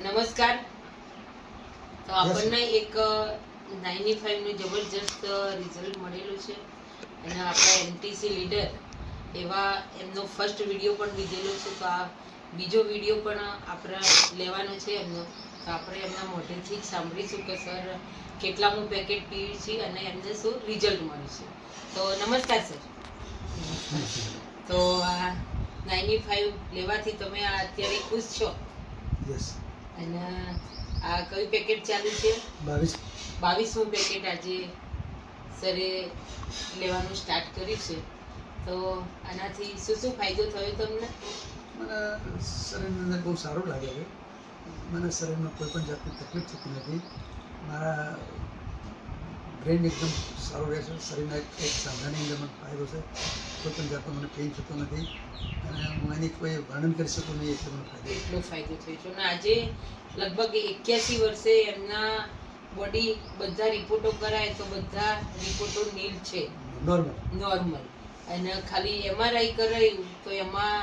નમસ્કાર. તો આપણને એક નાઇન્ટી ફાઈવનું જબરજસ્ત રિઝલ્ટ મળેલું છે. અને આપણા એનટીસી લીડર એવા એમનો ફર્સ્ટ વીડિયો પણ લીધેલો છે. તો આ બીજો વીડિયો પણ આપણે લેવાનો છે એમનો. તો આપણે એમના મોઢેથી જ સાંભળીશું કે સર કેટલામું પેકેટ પીવી છે અને એમને શું રિઝલ્ટ મળ્યું છે? તો નમસ્કાર સર તો આ નાઇન્ટી ફાઈવ લેવાથી તમે અત્યારે ખુશ છો? યસ અને આ કયું પેકેટ ચાલુ છે? બાવીસ. બાવીસમું પેકેટ આજે સરે લેવાનું સ્ટાર્ટ કર્યું છે. તો આનાથી શું શું ફાયદો થયો તમને? મને શરીરની અંદર બહુ સારું લાગે છે. મને શરીરમાં કોઈ પણ જાતની તકલીફ થતી નથી. મારા બ્રેન એકદમ સારું રહે છે. શરીરના એક સાંધાની અંદર મને ફાયદો છે. કોઈ પણ જાતનો મને પેઇન થતો નથી. અને હું કોઈ વર્ણન કરી શકું નહીં એટલો મને ફાયદો એટલો ફાયદો થયો છે. અને આજે લગભગ એક્યાસી વર્ષે એમના બોડી બધા રિપોર્ટો કરાય તો બધા રિપોર્ટો નીલ છે. નોર્મલ નોર્મલ અને ખાલી એમઆરઆઈ કરાયું તો એમાં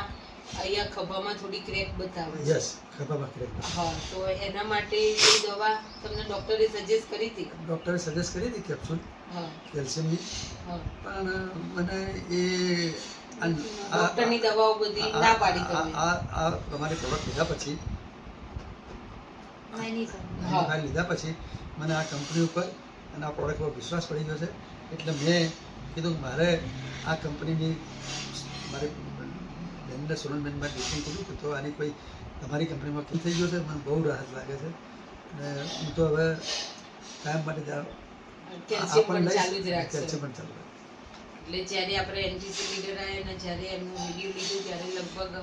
અહીંયા ખભામાં થોડી ક્રેક બતાવે છે. યસ ખભામાં ક્રેક હા તો એના માટે એ દવા તમને ડોક્ટરે સજેસ્ટ કરી હતી? ડોક્ટરે સજેસ્ટ કરી હતી કેપ્સ્યુલ હા. કેલ્શિયમની હા. પણ મને એ ડોક્ટરની દવાઓ બધી ના પાડી આ- આ આ પ્રોડક્ટ લીધા પછી લીધા પછી મને આ કંપની ઉપર અને આ પ્રોડક્ટ પર વિશ્વાસ પડી ગયો છે. એટલે મેં કીધું મારે આ કંપનીની મારે બેનને સોનલબેન મારે ડિસ્કશન કર્યું કે તો આની કોઈ તમારી કંપનીમાં કેમ થઈ ગયો છે. મને બહુ રાહત લાગે છે. અને હું તો હવે કાયમ માટે જ આ- આ પણ લઈશ, ચાલુ પણ. એટલે જ્યારે આપણે એનજીસી લીડર આવ્યા અને જ્યારે એમનું વીડિયો લીધું ત્યારે લગભગ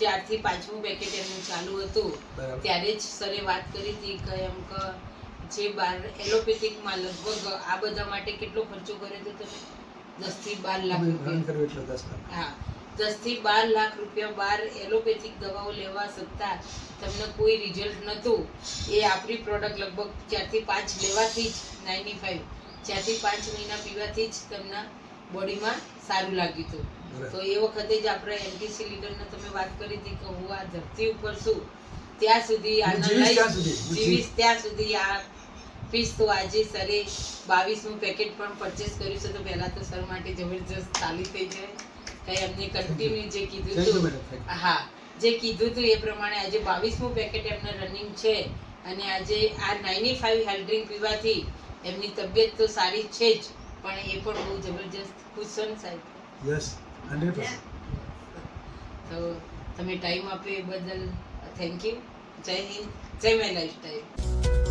ચારથી પાંચમું પેકેટ એમનું ચાલુ હતું. ત્યારે જ સરે વાત કરી હતી કે એમ કે જે બાર એલોપેથિકમાં લગભગ આ બધા માટે કેટલો ખર્ચો કર્યો હતો તમે દસથી બાર લાખ રૂપિયા. હા. દસથી બાર લાખ રૂપિયા બાર એલોપેથિક દવાઓ લેવા છતાં તમને કોઈ રિઝલ્ટ નહોતું. એ આપણી પ્રોડક્ટ લગભગ ચારથી પાંચ લેવાથી જ નાઇન્ટી ફાઈવ ચારથી પાંચ મહિના પીવાથી જ તેમના બોડીમાં સારું લાગ્યું હતું. તો એ વખતે જ આપણે એન્ટીસી લીડરને તમે વાત કરી હતી કે હું આ ધરતી ઉપર છું ત્યાં સુધી આનંદ જીવીશ ત્યાં સુધી. આ પીસ તો આજે સરે બાવીસનું પેકેટ પણ પરચેસ કર્યું છે તો પહેલાં તો સર માટે જબરજસ્ત તાલી થઈ જાય. કઈ એમને કન્ટિન્યુ જે કીધું હતું. હા જે કીધું હતું એ પ્રમાણે આજે બાવીસમું પેકેટ એમને રનિંગ છે. અને આજે આ નાઇન્ટી ફાઈવ હેલ્થ ડ્રિંક પીવાથી એમની તબિયત તો સારી છે જ પણ એ પણ બહુ જબરજસ્ત ખુશ છો ને સાહેબ? યસ હંડ્રેડ તો તમે ટાઈમ આપ્યો એ બદલ થેન્ક યુ જય હિન્દ જય માય લાઈફ સ્ટાઈલ